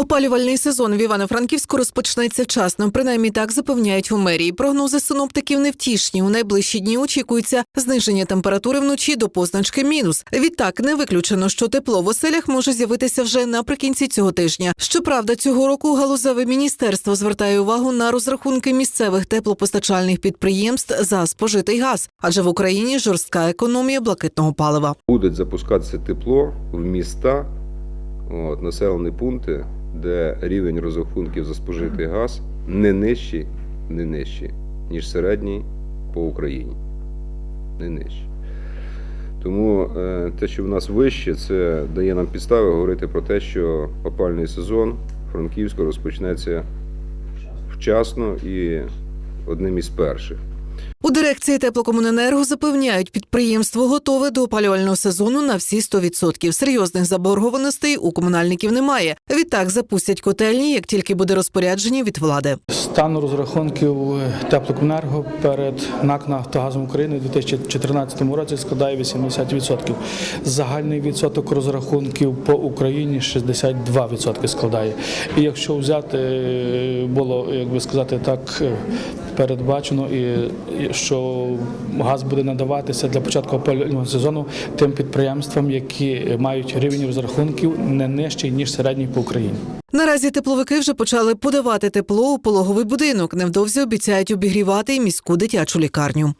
Опалювальний сезон в Івано-Франківську розпочнеться вчасно. Принаймні так запевняють у мерії. Прогнози синоптиків невтішні. У найближчі дні очікується зниження температури вночі до позначки мінус. Відтак не виключено, що тепло в оселях може з'явитися вже наприкінці цього тижня. Щоправда, цього року галузеве міністерство звертає увагу на розрахунки місцевих теплопостачальних підприємств за спожитий газ, адже в Україні жорстка економія блакитного палива. Будуть запускатися тепло в міста, от, населені пункти, де рівень розрахунків за спожитий газ не нижчий, не нижчий, ніж середній по Україні. Не нижчий. Тому е, те, що в нас вище, це дає нам підстави говорити про те, що опальний сезон Франківську розпочнеться вчасно і одним із перших. Дирекції теплокомуненерго запевняють, підприємство готове до опалювального сезону на всі 100%. Серйозних заборгованостей у комунальників немає. Відтак запустять котельні, як тільки буде розпорядження від влади. Стан розрахунків теплокомунерго перед НАК «Нафтогазом України у 2014 році складає 80%. Загальний відсоток розрахунків по Україні 62% складає. І якщо взяти, е, було, як би сказати так, е, передбачено, і що газ буде надаватися для початку опалювального сезону тим підприємствам, які мають рівень розрахунків не нижчий, ніж середній по Україні. Наразі тепловики вже почали подавати тепло у пологовий будинок. Невдовзі обіцяють обігрівати і міську дитячу лікарню.